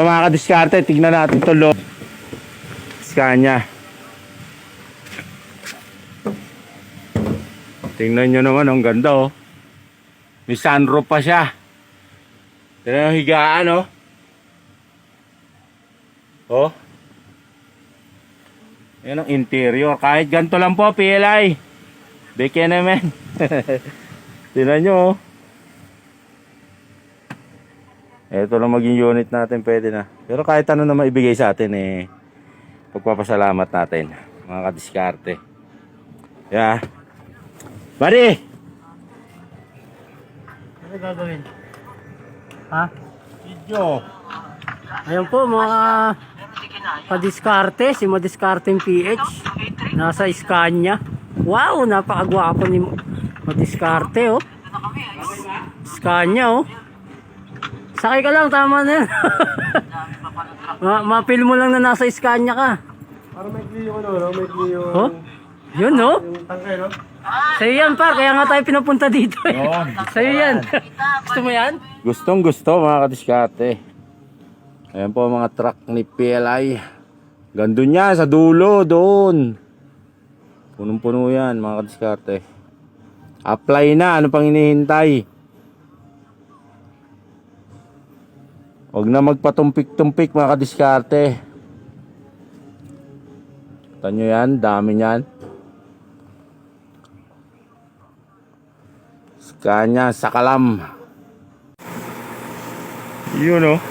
So mga kadiskarte, tignan natin ito lo. Scania. Tingnan nyo naman, ang ganda oh. May sunroof pa siya. Tingnan yung higaan oh. Oh. Yan ang interior. Kahit ganito lang po, PLI. Beke naman. Tingnan nyo oh. Ito lang maging unit natin, pwede na. Pero kahit ano na maibigay sa atin, eh, pagpapasalamat natin, mga kadiskarte. Yeah. Buddy! Ano gagawin? Ha? Video. Ayun po mga padiskarte, si Madiskarteng PH. Nasa Scania. Wow, napakagwapo ni Madiskarte oh. Scania oh. Sakay ka lang, tama na yan. Ma mapil mo lang na nasa Scania ka. Parang may yung ano, no? May yung... Oh? Yun no? Yung tangkay, no? Sa'yo yan par, kaya nga tayo pinapunta dito eh. Yun. Sa'yo yan. Gusto mo yan? Gustong gusto, mga kadiskarte. Ayan po mga truck ni PLI. Gandun yan, sa dulo, doon. Punong-puno yan, mga kadiskarte. Apply na, ano pang hinihintay? Huwag na magpatumpik-tumpik mga kadiskarte. Kita nyo yan, dami yan. Scania, Sakalam. Yun oh.